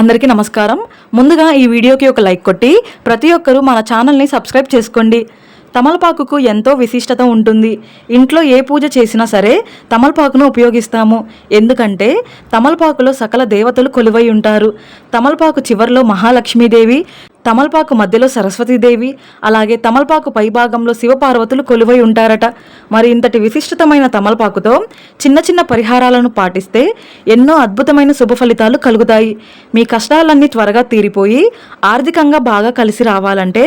అందరికీ నమస్కారం. ముందుగా ఈ వీడియోకి ఒక లైక్ కొట్టి ప్రతి ఒక్కరూ మన ఛానల్ని సబ్స్క్రైబ్ చేసుకోండి. తమలపాకుకు ఎంతో విశిష్టత ఉంటుంది. ఇంట్లో ఏ పూజ చేసినా సరే తమలపాకును ఉపయోగిస్తాము. ఎందుకంటే తమలపాకులో సకల దేవతలు కొలువై ఉంటారు. తమలపాకు చివరిలో మహాలక్ష్మీదేవి తమలపాకు మధ్యలో సరస్వతీదేవి అలాగే తమలపాకు పైభాగంలో శివపార్వతులు కొలువై ఉంటారట. మరి ఇంతటి విశిష్టతమైన తమలపాకుతో చిన్న చిన్న పరిహారాలను పాటిస్తే ఎన్నో అద్భుతమైన శుభ ఫలితాలు కలుగుతాయి. మీ కష్టాలన్నీ త్వరగా తీరిపోయి ఆర్థికంగా బాగా కలిసి రావాలంటే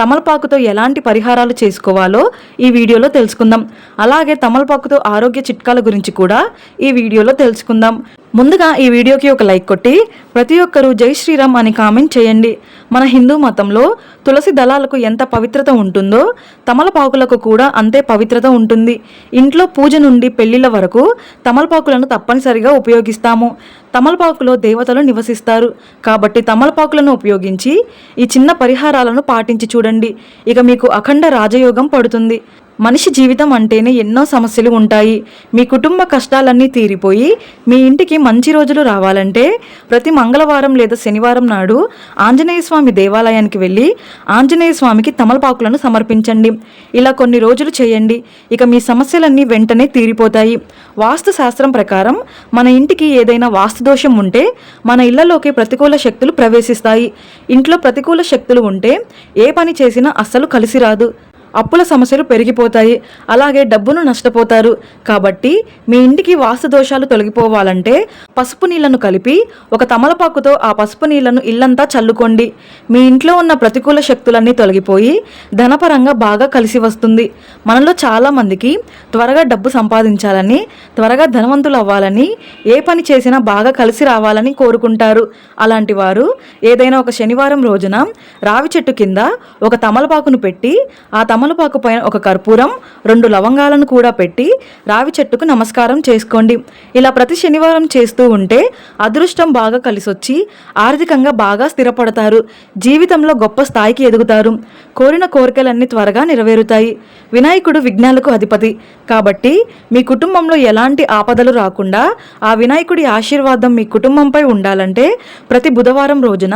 తమలపాకుతో ఎలాంటి పరిహారాలు చేసుకోవాలో ఈ వీడియోలో తెలుసుకుందాం. అలాగే తమలపాకుతో ఆరోగ్య చిట్కాల గురించి కూడా ఈ వీడియోలో తెలుసుకుందాం. ముందుగా ఈ వీడియోకి ఒక లైక్ కొట్టి ప్రతి ఒక్కరూ జై శ్రీరామ్ అని కామెంట్ చేయండి. మన హిందూ మతంలో తులసి దళాలకు ఎంత పవిత్రత ఉంటుందో తమలపాకులకు కూడా అంతే పవిత్రత ఉంటుంది. ఇంట్లో పూజ నుండి పెళ్ళిళ్ళ వరకు తమలపాకులను తప్పనిసరిగా ఉపయోగిస్తాము. తమలపాకులో దేవతలు నివసిస్తారు. కాబట్టి తమలపాకులను ఉపయోగించి ఈ చిన్న పరిహారాలను పాటించి చూడండి. ఇక మీకు అఖండ రాజయోగం పడుతుంది. మనిషి జీవితం అంటేనే ఎన్నో సమస్యలు ఉంటాయి. మీ కుటుంబ కష్టాలన్నీ తీరిపోయి మీ ఇంటికి మంచి రోజులు రావాలంటే ప్రతి మంగళవారం లేదా శనివారం నాడు ఆంజనేయ స్వామి దేవాలయానికి వెళ్ళి ఆంజనేయ స్వామికి తమలపాకులను సమర్పించండి. ఇలా కొన్ని రోజులు చేయండి. ఇక మీ సమస్యలన్నీ వెంటనే తీరిపోతాయి. వాస్తు శాస్త్రం ప్రకారం మన ఇంటికి ఏదైనా వాస్తు దోషం ఉంటే మన ఇళ్ళలోకి ప్రతికూల శక్తులు ప్రవేశిస్తాయి. ఇంట్లో ప్రతికూల శక్తులు ఉంటే ఏ పని చేసినా అస్సలు కలిసి రాదు. అప్పుల సమస్యలు పెరిగిపోతాయి. అలాగే డబ్బును నష్టపోతారు. కాబట్టి మీ ఇంటికి వాస్తు దోషాలు తొలగిపోవాలంటే పసుపు నీళ్ళను కలిపి ఒక తమలపాకుతో ఆ పసుపు నీళ్ళను ఇల్లంతా చల్లుకోండి. మీ ఇంట్లో ఉన్న ప్రతికూల శక్తులన్నీ తొలగిపోయి ధనపరంగా బాగా కలిసి వస్తుంది. మనలో చాలా మందికి త్వరగా డబ్బు సంపాదించాలని త్వరగా ధనవంతులు అవ్వాలని ఏ పని చేసినా బాగా కలిసి రావాలని కోరుకుంటారు. అలాంటి వారు ఏదైనా ఒక శనివారం రోజున రావి చెట్టు కింద ఒక తమలపాకును పెట్టి ఆ తమలపాకు పైన ఒక కర్పూరం రెండు లవంగాలను కూడా పెట్టి రావి చెట్టుకు నమస్కారం చేసుకోండి. ఇలా ప్రతి శనివారం చేస్తూ ఉంటే అదృష్టం బాగా కలిసొచ్చి ఆర్థికంగా బాగా స్థిరపడతారు. జీవితంలో గొప్ప స్థాయికి ఎదుగుతారు. కోరిన కోరికలన్నీ త్వరగా నెరవేరుతాయి. వినాయకుడు విఘ్నాలకు అధిపతి. కాబట్టి మీ కుటుంబంలో ఎలాంటి ఆపదలు రాకుండా ఆ వినాయకుడి ఆశీర్వాదం మీ కుటుంబంపై ఉండాలంటే ప్రతి బుధవారం రోజున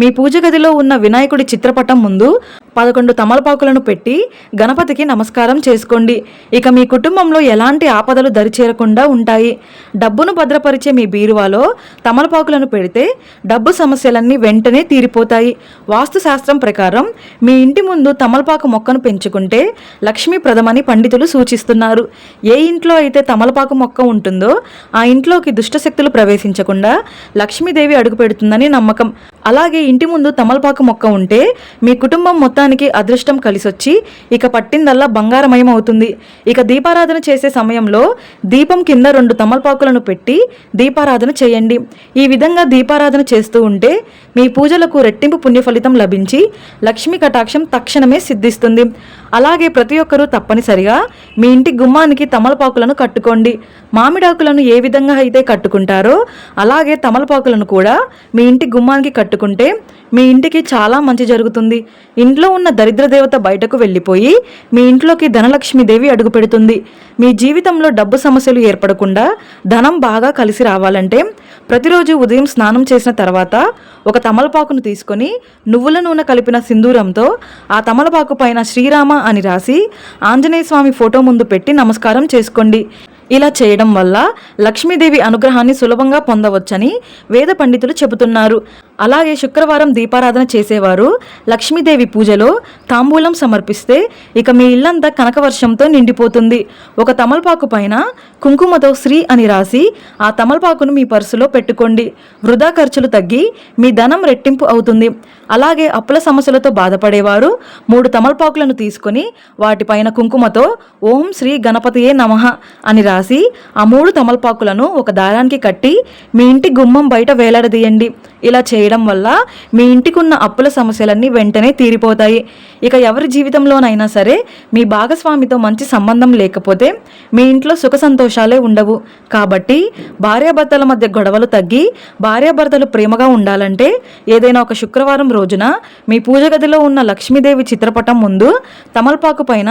మీ పూజ గదిలో ఉన్న వినాయకుడి చిత్రపటం ముందు పదకొండు తమలపాకులను పెట్టి గణపతికి నమస్కారం చేసుకోండి. ఇక మీ కుటుంబంలో ఎలాంటి ఆపదలు దరిచేరకుండా ఉంటాయి. డబ్బును భద్రపరిచే మీ బీరువాలో తమలపాకులను పెడితే డబ్బు సమస్యలన్నీ వెంటనే తీరిపోతాయి. వాస్తు శాస్త్రం ప్రకారం మీ ఇంటి ముందు తమలపాకు మొక్కను పెంచుకుంటే లక్ష్మీప్రదమని పండితులు సూచిస్తున్నారు. ఏ ఇంట్లో అయితే తమలపాకు మొక్క ఉంటుందో ఆ ఇంట్లోకి దుష్టశక్తులు ప్రవేశించకుండా లక్ష్మీదేవి అడుగు నమ్మకం. అలాగే ఇంటి ముందు తమలపాకు మొక్క ఉంటే మీ కుటుంబం మొత్తానికి అదృష్టం కలిసొచ్చి ఇక పట్టిందల్లా బంగారమయం అవుతుంది. ఇక దీపారాధన చేసే సమయంలో దీపం కింద రెండు తమలపాకులను పెట్టి దీపారాధన చేయండి. ఈ విధంగా దీపారాధన చేస్తూ ఉంటే మీ పూజలకు రెట్టింపు పుణ్య ఫలితం లభించి లక్ష్మీ కటాక్షం తక్షణమే సిద్ధిస్తుంది. అలాగే ప్రతి ఒక్కరూ తప్పనిసరిగా మీ ఇంటి గుమ్మానికి తమలపాకులను కట్టుకోండి. మామిడాకులను ఏ విధంగా అయితే కట్టుకుంటారో అలాగే తమలపాకులను కూడా మీ ఇంటి గుమ్మానికి కట్టు పెట్టుకుంటే మీ ఇంటికి చాలా మంచి జరుగుతుంది. ఇంట్లో ఉన్న దరిద్ర దేవత బయటకు వెళ్ళిపోయి మీ ఇంట్లోకి ధనలక్ష్మీదేవి అడుగు పెడుతుంది. మీ జీవితంలో డబ్బు సమస్యలు ఏర్పడకుండా ధనం బాగా కలిసి రావాలంటే ప్రతిరోజు ఉదయం స్నానం చేసిన తర్వాత ఒక తమలపాకును తీసుకొని నువ్వుల నూనె కలిపిన సింధూరంతో ఆ తమలపాకు పైన శ్రీరామ అని రాసి ఆంజనేయ స్వామి ఫోటో ముందు పెట్టి నమస్కారం చేసుకోండి. ఇలా చేయడం వల్ల లక్ష్మీదేవి అనుగ్రహాన్ని సులభంగా పొందవచ్చని వేద పండితులు చెబుతున్నారు. అలాగే శుక్రవారం దీపారాధన చేసేవారు. లక్ష్మీదేవి పూజలో తాంబూలం సమర్పిస్తే ఇక మీ ఇల్లంతా కనకవర్షంతో నిండిపోతుంది. ఒక తమలపాకు పైన కుంకుమతో శ్రీ అని రాసి ఆ తమలపాకును మీ పర్సులో పెట్టుకోండి. వృధా ఖర్చులు తగ్గి మీ ధనం రెట్టింపు అవుతుంది. అలాగే అప్పుల సమస్యలతో బాధపడేవారు మూడు తమలపాకులను తీసుకొని వాటిపైన కుంకుమతో ఓం శ్రీ గణపతియే నమః అని రాసి ఆ మూడు తమలపాకులను ఒక దారానికి కట్టి మీ ఇంటి గుమ్మం బయట వేలాడదీయండి. ఇలా చేయ చేయడం వల్ల మీ ఇంటికి ఉన్న అప్పుల సమస్యలన్నీ వెంటనే తీరిపోతాయి. ఇక ఎవరి జీవితంలోనైనా సరే మీ భాగస్వామితో మంచి సంబంధం లేకపోతే మీ ఇంట్లో సుఖ సంతోషాలే ఉండవు. కాబట్టి భార్యాభర్తల మధ్య గొడవలు తగ్గి భార్యాభర్తలు ప్రేమగా ఉండాలంటే ఏదైనా ఒక శుక్రవారం రోజున మీ పూజ గదిలో ఉన్న లక్ష్మీదేవి చిత్రపటం ముందు తమలపాకు పైన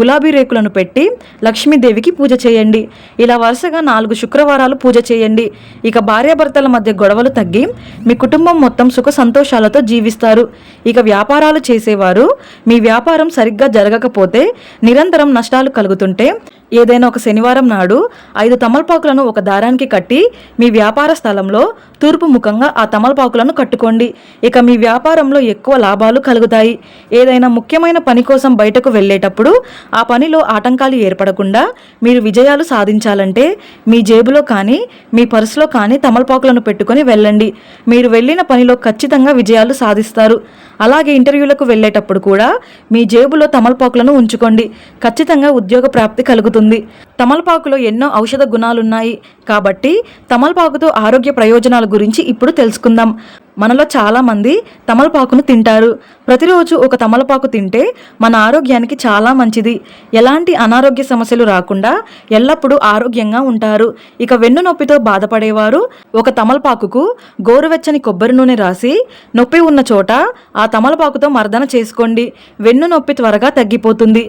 గులాబీ రేకులను పెట్టి లక్ష్మీదేవికి పూజ చేయండి. ఇలా వరుసగా నాలుగు శుక్రవారాలు పూజ చేయండి. ఇక భార్యాభర్తల మధ్య గొడవలు తగ్గి మీ కుటుంబం మొత్తం సుఖ సంతోషాలతో జీవిస్తారు. ఇక వ్యాపారాలు చేసేవారు మీ వ్యాపారం సరిగ్గా జరగకపోతే నిరంతరం నష్టాలు కలుగుతుంటే ఏదైనా ఒక శనివారం నాడు ఐదు తమలపాకులను ఒక దారానికి కట్టి మీ వ్యాపార స్థలంలో తూర్పు ముఖంగా ఆ తమలపాకులను కట్టుకోండి. ఇక మీ వ్యాపారంలో ఎక్కువ లాభాలు కలుగుతాయి. ఏదైనా ముఖ్యమైన పని కోసం బయటకు వెళ్ళేటప్పుడు ఆ పనిలో ఆటంకాలు ఏర్పడకుండా మీరు విజయాలు సాధించాలంటే మీ జేబులో కానీ మీ పర్సులో కానీ తమలపాకులను పెట్టుకొని వెళ్ళండి. మీరు వెళ్ళిన పనిలో ఖచ్చితంగా విజయాలు సాధిస్తారు. అలాగే ఇంటర్వ్యూలకు వెళ్ళేటప్పుడు కూడా మీ జేబులో తమలపాకులను ఉంచుకోండి. ఖచ్చితంగా ఉద్యోగ ప్రాప్తి కలుగుతుంది. తమలపాకులో ఎన్నో ఔషధ గుణాలున్నాయి. కాబట్టి తమలపాకుతో ఆరోగ్య ప్రయోజనాల గురించి ఇప్పుడు తెలుసుకుందాం. మనలో చాలామంది తమలపాకును తింటారు. ప్రతిరోజు ఒక తమలపాకు తింటే మన ఆరోగ్యానికి చాలా మంచిది. ఎలాంటి అనారోగ్య సమస్యలు రాకుండా ఎల్లప్పుడూ ఆరోగ్యంగా ఉంటారు. ఇక వెన్ను నొప్పితో బాధపడేవారు ఒక తమలపాకుకు గోరువెచ్చని కొబ్బరి నూనె రాసి నొప్పి ఉన్న చోట ఆ తమలపాకుతో మర్దన చేసుకోండి. వెన్ను నొప్పి త్వరగా తగ్గిపోతుంది.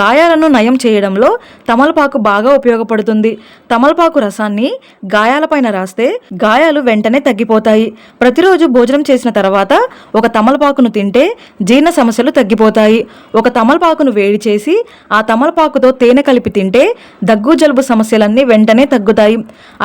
గాయాలను నయం చేయడంలో తమలపాకు బాగా ఉపయోగపడుతుంది. తమలపాకు రసాన్ని గాయాలపైన రాస్తే గాయాలు వెంటనే తగ్గిపోతాయి. ప్రతిరోజు భోజనం చేసిన తర్వాత ఒక తమలపాకును తింటే జీర్ణ సమస్యలు తగ్గిపోతాయి. ఒక తమలపాకును వేడి చేసి ఆ తమలపాకుతో తేనె కలిపి తింటే దగ్గు జలుబు సమస్యలన్నీ వెంటనే తగ్గుతాయి.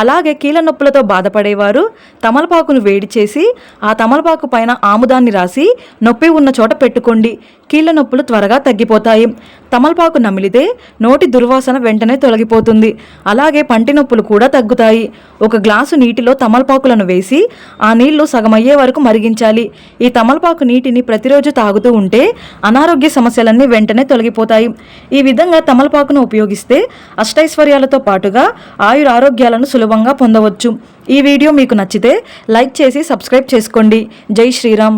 అలాగే కీళ్ళ నొప్పులతో బాధపడేవారు తమలపాకును వేడి చేసి ఆ తమలపాకు పైన ఆముదాన్ని రాసి నొప్పి ఉన్న చోట పెట్టుకోండి. కీళ్ళ నొప్పులు త్వరగా తగ్గిపోతాయి. తమలపాకు నమిలితే నోటి దుర్వాసన వెంటనే తొలగిపోతుంది. అలాగే పంటి నొప్పులు కూడా తగ్గుతాయి. ఒక గ్లాసు నీటిలో తమలపాకులను వేసి ఆ నీళ్ళు సగమయ్యే వరకు మరిగించాలి. ఈ తమలపాకు నీటిని ప్రతిరోజు తాగుతూ ఉంటే అనారోగ్య సమస్యలన్నీ వెంటనే తొలగిపోతాయి. ఈ విధంగా తమలపాకును ఉపయోగిస్తే అష్టైశ్వర్యాలతో పాటుగా ఆయుర ఆరోగ్యాలను సులభంగా పొందవచ్చు. ఈ వీడియో మీకు నచ్చితే లైక్ చేసి సబ్స్క్రైబ్ చేసుకోండి. జై శ్రీరామ్.